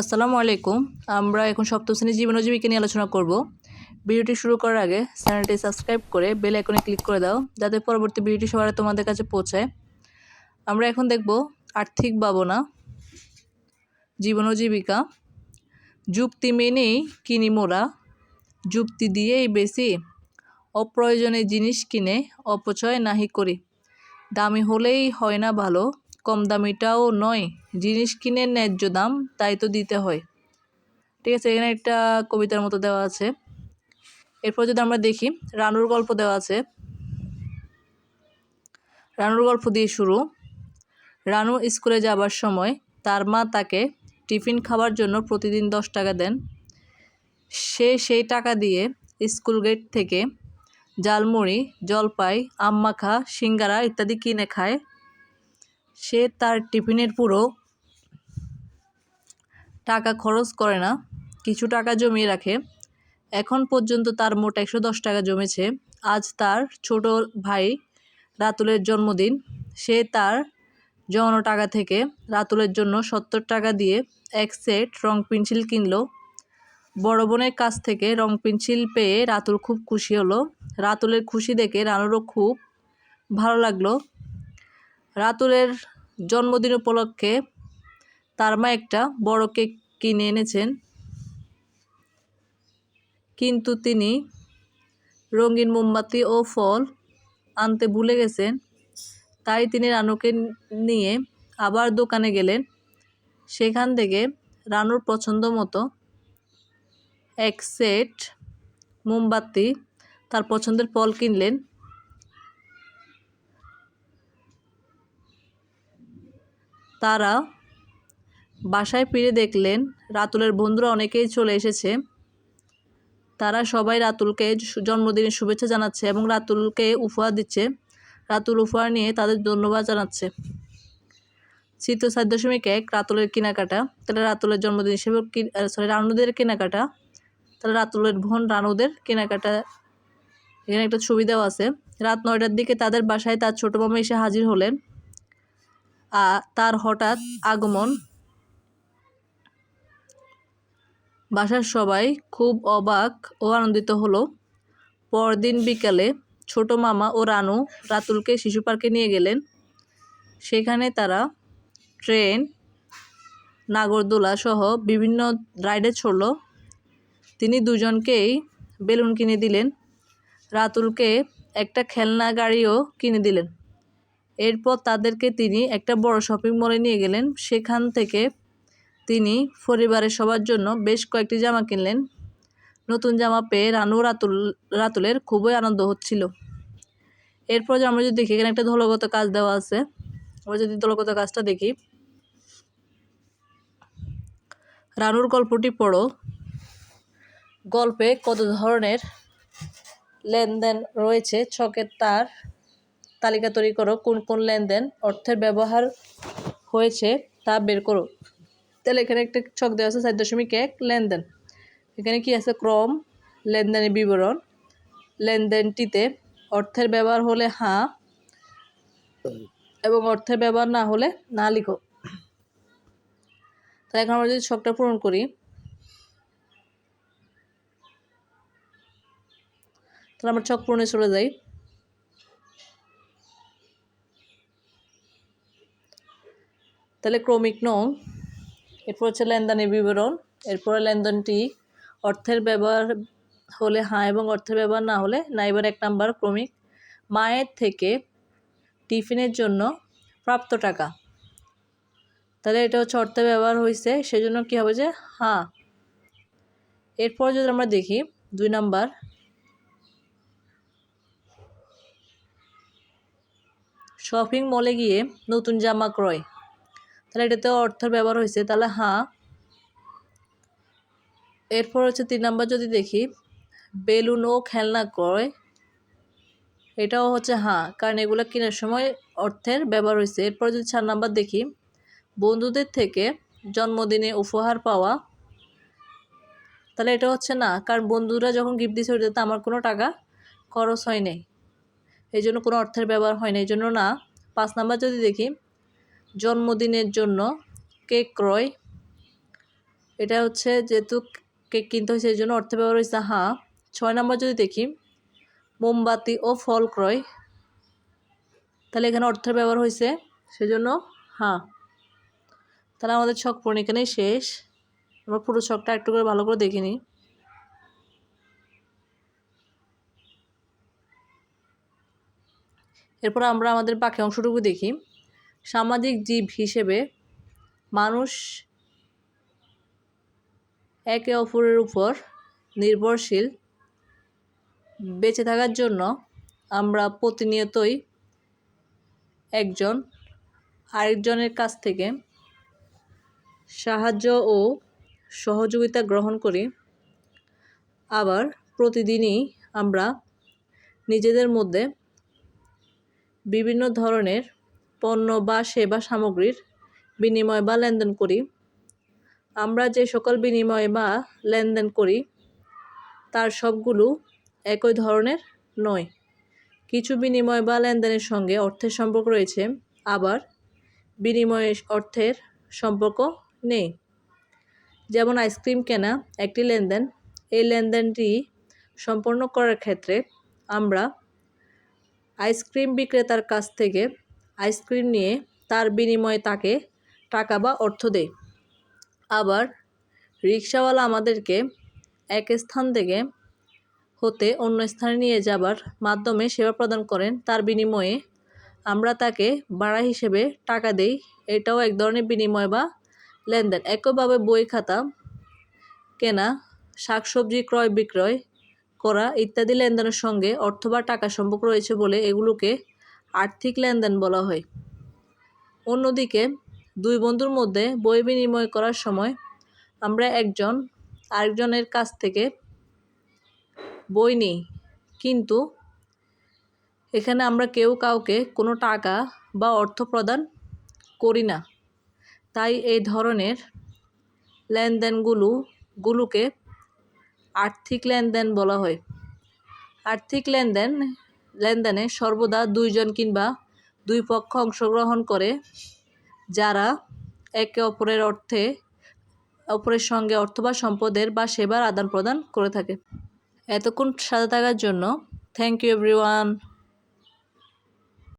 আসসালামু আলাইকুম। আমরা এখন সপ্তম শ্রেণির জীবন জীবিকা নিয়ে আলোচনা করব। ভিডিওটি শুরু করার আগে চ্যানেলটি সাবস্ক্রাইব করে বেল আইকনে ক্লিক করে দাও, যাতে পরবর্তী ভিডিওটি সবার তোমাদের কাছে পৌঁছায়। আমরা এখন দেখব আর্থিক ভাবনা জীবন জীবিকা যুক্তি মেনেই কিনি মোরা যুক্তি দিয়েই বেশি, অপ্রয়োজনে জিনিস কিনে, অপচয় নাহি করি, দামি হলেই হয় না ভালো কম দামিটাও নয়, জিনিস কিনে ন্যায্য দাম, তাই তো দিতে হয়। ঠিক আছে, এখানে একটা কবিতার মতো দেওয়া আছে। এরপর যদি আমরা দেখি, রানুর গল্প দেওয়া আছে। রানুর গল্প দিয়ে শুরু। রানু স্কুলে যাবার সময় তার মা তাকে টিফিন খাবার জন্য প্রতিদিন দশ টাকা দেন। সে সেই টাকা দিয়ে স্কুল গেট থেকে জালমুড়ি জলপাই, আম মাখা, সিঙ্গারা ইত্যাদি কিনে খায়। সে তার টিফিনের পুরো টাকা খরচ করে না, কিছু টাকা জমিয়ে রাখে। এখন পর্যন্ত তার মোট একশো দশ টাকা জমেছে। আজ তার ছোট ভাই রাতুলের জন্মদিন। সে তার জমানো টাকা থেকে রাতুলের জন্য সত্তর টাকা দিয়ে এক সেট রং পেন্সিল কিনলো। বড় বোনের কাছ থেকে রং পেন্সিল পেয়ে রাতুল খুব খুশি হলো। রাতুলের খুশি দেখে রানুরও খুব ভালো লাগল। রাতুলের জন্মদিন উপলক্ষে তার মা একটা বড় কেক কিনে এনেছেন। কিন্তু তিনি রঙিন মোমবাতি ও ফল আনতে ভুলে গেছেন। তাই তিনি রানুকে নিয়ে আবার দোকানে গেলেন। সেখান থেকে রানুর পছন্দ মতো এক সেট মোমবাতি তার পছন্দের ফল কিনলেন। তারা বাসায় ফিরে দেখলেন রাতুলের বন্ধুরা অনেকেই চলে এসেছে। তারা সবাই রাতুলকে জন্মদিনের শুভেচ্ছা জানাচ্ছে এবং রাতুলকে উপহার দিচ্ছে। রাতুল উপহার নিয়ে তাদের ধন্যবাদ জানাচ্ছে। চিত্র সাত দশমিক এক, রাতুলের কেনাকাটা। তাহলে রাতুলের জন্মদিন হিসেবে সরি রানুদের কেনাকাটা। তাহলে রাতুলের বোন রানুদের কেনাকাটা। এখানে একটা ছবি দেওয়া আছে। রাত নয়টার দিকে তাদের বাসায় তার ছোটো মামা এসে হাজির হলেন। তার হঠাৎ আগমন। বাসার সবাই খুব অবাক ও আনন্দিত হলো। পরদিন বিকালে ছোট মামা ও রানু রাতুলকে শিশু পার্কে নিয়ে গেলেন। সেখানে তারা ট্রেন, নাগরদোলা সহ বিভিন্ন রাইডে ছড়ল তিনি দুজনকেই বেলুন কিনে দিলেন। রাতুলকে একটা খেলনা গাড়িও কিনে দিলেন। এরপর তাদেরকে তিনি একটা বড় শপিং মলে নিয়ে গেলেন। সেখান থেকে তিনি পরিবারের সবার জন্য বেশ কয়েকটি জামা কিনলেন। নতুন জামা পেয়ে রানু রাতুল, রাতুলের খুবই আনন্দ হচ্ছিল। এরপর আমরা যদি দেখি, এখানে একটা দলগত কাজ দেওয়া আছে। আমরা যদি দলগত কাজটা দেখি, রানুর গল্পটি পড়ো। গল্পে কত ধরনের লেনদেন রয়েছে, ছকের তার তালিকা তৈরি করো, কোন কোন লেনদেন অর্থের ব্যবহার হয়েছে তা বের করো। তাহলে এখানে একটা ছক দেওয়া আছে, চার দশমিক এক লেনদেন। এখানে কি আছে? ক্রম, লেনদেনের বিবরণ। লেনদেনটিতে অর্থের ব্যবহার হলে হ্যাঁ এবং অর্থের ব্যবহার না হলে না লিখো। তাহলে এখন আমরা যদি ছকটা পূরণ করি, তাহলে আমরা ছক পূরণে চলে যাই। তাহলে ক্রমিক নং। এরপর হচ্ছে লেনদেনের বিবরণ। এরপরে লেনদেনটি অর্থের ব্যবহার হলে হ্যাঁ এবং অর্থের ব্যবহার না হলে না। এবার এক নাম্বার ক্রমিক। মায়ের থেকে টিফিনের জন্য প্রাপ্ত টাকা। তাহলে এটা হচ্ছে অর্থের ব্যবহার হয়েছে সেজন্য কী হবে যে হ্যাঁ। এরপর যদি আমরা দেখি, দুই নাম্বার। শপিং মলে গিয়ে নতুন জামা ক্রয়। তাহলে এটাতে অর্থের ব্যবহার হয়েছে। তাহলে হ্যাঁ। এরপর হচ্ছে তিন নাম্বার যদি দেখি, বেলুন ও খেলনা ক্রয়। এটাও হচ্ছে হ্যাঁ কারণ এগুলো কেনার সময় অর্থের ব্যবহার হয়েছে। এরপর যদি চার নাম্বার দেখি, বন্ধুদের থেকে জন্মদিনে উপহার পাওয়া। তাহলে এটা হচ্ছে না, কারণ বন্ধুরা যখন গিফট দিচ্ছে ওটাতে আমার কোনো টাকা খরচ হয় নাই। এই জন্য কোনো অর্থের ব্যবহার হয় না এই জন্য না, পাঁচ নাম্বার যদি দেখি জন্মদিনের জন্য কেক ক্রয় এটা হচ্ছে যেহেতু কেক কিনতে হয়েছে এই জন্য অর্থ ব্যবহার হয়েছে। হ্যাঁ ছয় নম্বর যদি দেখি, মোমবাতি ও ফল ক্রয় তাহলে এখানে অর্থের ব্যবহার হয়েছে সেজন্য হ্যাঁ তাহলে আমাদের ছক পূরণ এখানেই শেষ। আমরা পুরো ছকটা একটু করে ভালো করে দেখে নিই। এরপর আমরা আমাদের বাকি অংশটুকু দেখি। সামাজিক জীব হিসেবে মানুষ একে অপরের উপর নির্ভরশীল। বেঁচে থাকার জন্য আমরা প্রতিনিয়তই একজন আরেকজনের কাছ থেকে সাহায্য ও সহযোগিতা গ্রহণ করি। আবার প্রতিদিনই আমরা নিজেদের মধ্যে বিভিন্ন ধরনের পণ্য বা সেবা সামগ্রীর বিনিময় বা লেনদেন করি। আমরা যে সকল বিনিময় বা লেনদেন করি, তার সবগুলো একই ধরনের নয়। কিছু বিনিময় বা লেনদেনের সঙ্গে অর্থের সম্পর্ক রয়েছে, আবার বিনিময়ে অর্থের সম্পর্ক নেই। যেমন আইসক্রিম কেনা একটি লেনদেন, এই লেনদেনটি সম্পন্ন করার ক্ষেত্রে আমরা আইসক্রিম বিক্রেতার কাছ থেকে আইসক্রিম নিয়ে তার বিনিময়ে তাকে টাকা বা অর্থ দেয়। আবার রিক্সাওয়ালা আমাদেরকে এক স্থান থেকে হতে অন্য স্থানে নিয়ে যাবার মাধ্যমে সেবা প্রদান করেন। তার বিনিময়ে আমরা তাকে ভাড়া হিসেবে টাকা দেই। এটাও এক ধরনের বিনিময় বা লেনদেন। একইভাবে বই খাতা কেনা, শাকসবজি ক্রয় বিক্রয় করা ইত্যাদি লেনদেনের সঙ্গে অর্থ বা টাকা সম্পর্ক রয়েছে বলে এগুলোকে আর্থিক লেনদেন বলা হয়। অন্যদিকে, দুই বন্ধুর মধ্যে বই বিনিময় করার সময় আমরা একজন আরেকজনের কাছ থেকে বই নিই। কিন্তু এখানে আমরা কেউ কাউকে কোনো টাকা বা অর্থ প্রদান করি না। তাই এই ধরনের লেনদেনগুলো, গুলোকে আর্থিক লেনদেন বলা হয়। আর্থিক লেনদেন লেনদেনে সর্বদা দুইজন কিংবা দুই পক্ষ অংশগ্রহণ করে, যারা একে অপরের অর্থে, অপরের সঙ্গে অর্থ বা সম্পদের বা সেবার আদান প্রদান করে থাকে। এতক্ষণ সাথে থাকার জন্য থ্যাংক ইউ এভরিওয়ান